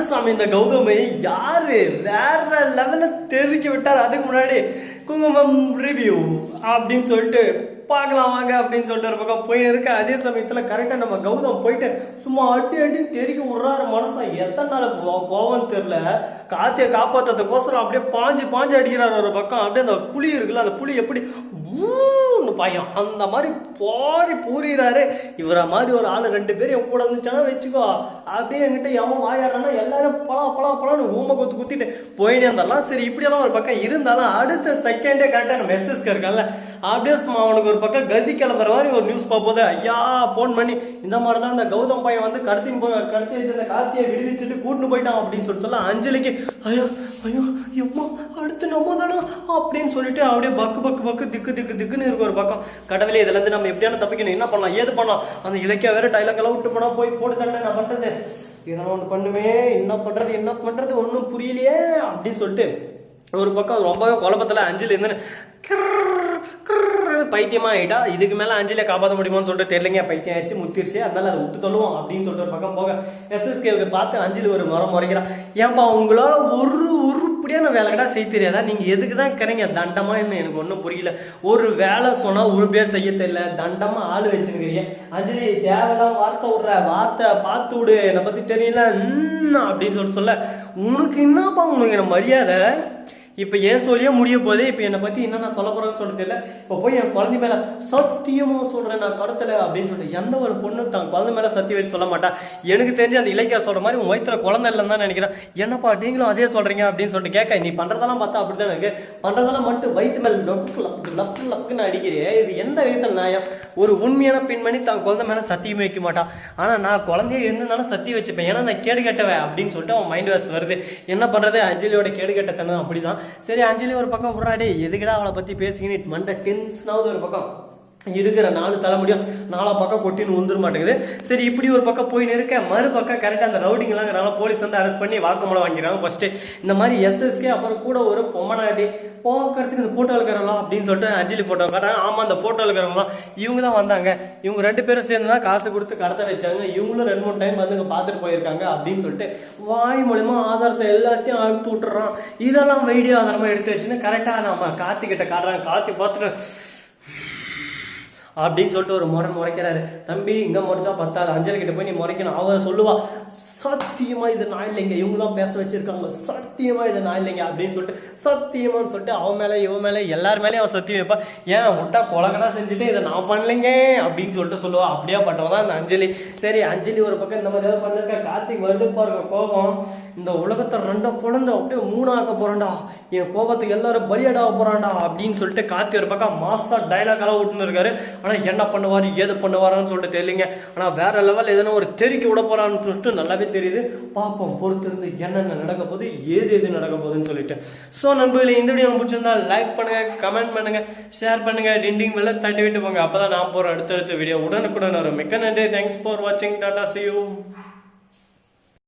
யாரு சாமி இந்த கௌதமை யாரு வேற லெவலில் தெரிவிக்க விட்டார்? அதுக்கு முன்னாடி குங்குமம் ரிவ்யூ அப்படின்னு சொல்லிட்டு பார்க்கலாம் வாங்க அப்படின்னு சொல்லிட்டு ஒரு பக்கம் போயிருக்க. அதே சமயத்தில் கரெக்டாக நம்ம கௌதம் போயிட்டு சும்மா அட்டி அட்டின்னு தெறிக்க விட்றாரு மனசன் எத்தனை நாள் போ- போவோம்னு தெரியல. காப்பாற்றுறதுக்கோசரம் அப்படியே பாஞ்சு பாஞ்சு அடிக்கிறாரு ஒரு பக்கம். அப்படியே அந்த புலி இருக்குல்ல அந்த புலி எப்படி ஊன்னு பயம். அந்த மாதிரி பாரி பூரிறாரு. இவரை மாதிரி ஒரு ஆள் ரெண்டு பேரும் என் கூட இருந்துச்சுன்னா வச்சுக்கோ. அப்படியே என்கிட்ட எவன் வாயாடுறானா எல்லாரும் பலா பலா பலான்னு ஊமை குத்து குத்திட்டு போயினே இருந்தாலும் சரி இப்படியெல்லாம் ஒரு பக்கம் இருந்தாலும் அடுத்த செகண்டே கரெக்டாக மெசேஜ் இருக்கான்ல அப்படியே சும்மா அவனுக்கு ஒரு பக்கம் கதி கிளம்புற மாதிரி ஒரு நியூஸ் பார்ப்போது. ஐயா ஃபோன் பண்ணி இந்த மாதிரி தான் இந்த கௌதம் பையன் வந்து கடத்தின்னு போய் கடத்தி வச்சிருந்த கார்த்தியை விடுவிச்சுட்டு கூட்டின்னு போயிட்டான் அப்படின்னு சொல்லிட்டு சொல்ல அஞ்சலிக்கு ஐயோ ஐயோ எம்மா அடுத்து நம்ம தானா? அப்படின்னு சொல்லிட்டு அப்படியே பக்கு பக்கு பக்கு திக்கு திக்கு திக்குன்னு இருக்கு ஒரு பக்கம். கடவுளே இதுல இருந்து நம்ம எப்படியான தப்பிக்கணும்? என்ன பண்ணலாம்? ஏது பண்ணலாம்? அந்த இலக்கிய வேற டைலாக் எல்லாம் விட்டு போனா போய் போட்டு தண்டனை நான் பண்றது? இதெல்லாம் ஒன்று பண்ணுமே என்ன பண்றது என்ன பண்றது? ஒன்றும் புரியலையே அப்படின்னு சொல்லிட்டு ஒரு பக்கம் ரொம்பவே குழப்பத்தில் அஞ்சலி இருந்து பைத்தியமா ஆயிட்டா இதுக்கு மேலே அஞ்சலியை காப்பாற்ற முடியுமான்னு சொல்லிட்டு தெரியலங்க. பைத்தியம் ஆச்சு முத்திருச்சு. அதனால அதை விட்டு தள்ளுவோம் அப்படின்னு சொல்லிட்டு ஒரு பக்கம் போக எஸ்எஸ்கேவுக்கு பார்த்து அஞ்சலி ஒரு மரம் முறைக்கிறான் ஏன்பா உங்களால் ஒரு உருப்படியான வேலை கிட்ட செய்ய தெரியாதா? நீங்கள் எதுக்கு தான் கரைங்க தண்டமா என்ன? எனக்கு ஒன்றும் புரியல. ஒரு வேலை சொன்னால் உருப்படியா செய்ய தெரியல. தண்டமா ஆள் வச்சிருக்கிறீங்க அஞ்சலி தேவையெல்லாம் வார்த்தை விடுற வார்த்தை பார்த்து விடு. என்னை பற்றி தெரியல. அப்படின்னு சொல்லிட்டு சொல்ல. உனக்கு என்னப்பா உனக்கு மரியாதை? இப்போ ஏன் சொல்லியே முடிய போதே இப்போ என்னை பற்றி என்னென்ன சொல்ல போகிறேன்னு சொல்ல தெரியல இப்போ போய் என் குழந்தை மேலே சத்தியமாக சொல்கிறேன் நான் கடத்தலை அப்படின்னு சொல்லிட்டு எந்த ஒரு பொண்ணு தான் குழந்தை மேலே சத்தியம் வச்சு சொல்ல மாட்டா? எனக்கு தெரிஞ்சு அந்த இலக்கியா சொல்கிற மாதிரி உன் வயிற்றுல குழந்தை இல்லைன்னு தான் நினைக்கிறேன். என்னப்பா நீங்களும் அதே சொல்கிறீங்க அப்படின்னு சொல்லிட்டு கேட்க நீ பண்ணுறதெல்லாம் பார்த்தா அப்படிதான் எனக்கு பண்றதெல்லாம் மட்டும் வயிற்று மேலே லொக்கு லப்பு லப்பு லப்புன்னு அடிக்கிறே இது எந்த வயிற்றுல நியாயம்? ஒரு உண்மையான பெண்மணி தான் குழந்தை மேலே சத்தியமே வைக்க மாட்டான் ஆனால் நான் குழந்தைய இருந்தனாலும் சத்தியம் வச்சுப்பேன். ஏன்னா நான் கேடு கெட்டவன் அப்படின்னு சொல்லிட்டு அவன் மைண்ட் வாஷ் வருது. என்ன பண்ணுறது அஞ்சலியோட கேடு கெட்டத்தனம் அப்படிதான். சரி அஞ்சலி ஒரு பக்கம் விட்றாடே எதுக்குடா அவளை பத்தி பேசிக்கின்னு மண்டை டென்ஷனாவது ஒரு பக்கம். இருக்கிற நாலு தலைமுடியும் நாலா பக்கம் கொட்டின்னு உந்துர மாட்டேங்குது. சரி இப்படி ஒரு பக்கம் போயின்னு இருக்க மறுபக்கம் கரெக்டாக அந்த ரவுடிங்லாம் இருக்கிறனால போலீஸ் வந்து அரெஸ்ட் பண்ணி வாக்குமூலம் வாங்கிக்கிறாங்க ஃபர்ஸ்ட் இந்த மாதிரி எஸ்எஸ்கே அப்புறம் கூட ஒரு பொம்மநாட்டி போக்குறதுக்கு இந்த போட்டோ இருக்கிறவங்களா அப்படின்னு சொல்லிட்டு அஞ்சலி போட்டோ காட்டாங்க ஆமா அந்த போட்டோ இருக்கிறவங்களா இவங்க தான் வந்தாங்க. இவங்க ரெண்டு பேரும் சேர்ந்து தான் காசு கொடுத்து கடத்த வச்சாங்க. இவங்களும் ரெண்டு மூணு டைம் வந்து பார்த்துட்டு போயிருக்காங்க அப்படின்னு சொல்லிட்டு வாய் மூலியமா ஆதாரத்தை எல்லாத்தையும் அழுத்து விட்டுறான். இதெல்லாம் வீடியோ ஆதாரமா எடுத்து வச்சுன்னு கரெக்டா நம்ம கார்த்திகிட்ட காட்டுறாங்க. கார்த்தி பார்த்துட்டு அப்படின்னு சொல்லிட்டு ஒரு முறை முறைக்கிறாரு. தம்பி இங்க முறைச்சா பத்தாது. அஞ்சலி கிட்ட போய் நீ முறைக்கணும். அவ சொல்லுவா சத்தியமா இது நான் இல்லைங்க. இவங்க தான் பேச வச்சிருக்காங்க. சத்தியமா இது நான் இல்லைங்க. அப்படின்னு சொல்லிட்டு சத்தியமான்னு சொல்லிட்டு அவன் மேல இவன் மேல எல்லார் மேலேயும் அவன் சத்தியம் வைப்பா. ஏன் விட்டா கொலகடா செஞ்சுட்டு இதை நான் பண்ணலைங்க. அப்படின்னு சொல்லிட்டு சொல்லுவா. அப்படியே பட்டவன் தான் இந்த அஞ்சலி. சரி அஞ்சலி ஒரு பக்கம் இந்த மாதிரி ஏதாவது பண்ணிருக்க? கார்த்திக் வருது பாருங்க கோபம். இந்த உலகத்தை ரெண்டா பொழந்து அப்படியே மூணாக்க போறான்டா. என் கோபத்துக்கு எல்லாரும் பலியாடாக போறான்டா அப்படின்னு சொல்லிட்டு கார்த்தி ஒரு பக்கம் மாசா டைலாக் எல்லாம் விட்டுன்னு இருக்காரு. ஆனால் என்ன பண்ணுவாரு ஏது பண்ணுவாருன்னு சொல்லிட்டு தெரியலங்க. ஆனால் வேற லெவல் எதனா ஒரு தெருக்கி விட போகிறான்னு சொல்லிட்டு நல்லாவே தெரியுது. பார்ப்போம் பொறுத்திருந்து என்னென்ன நடக்க போகுது ஏது எது நடக்க போகுதுன்னு சொல்லிட்டு. ஸோ நண்பர்களே இந்த வீடியோ பிடிச்சிருந்தா லைக் பண்ணுங்கள் கமெண்ட் பண்ணுங்கள் ஷேர் பண்ணுங்கள் டிண்டிங் வெளில தட்டி விட்டு போங்க. அப்போ தான் நான் போற அடுத்தடுத்த வீடியோ உடனுக்குடன் வரும். மிக்க நன்றி. தேங்க்ஸ் ஃபார் வாட்சிங் டாட்டா see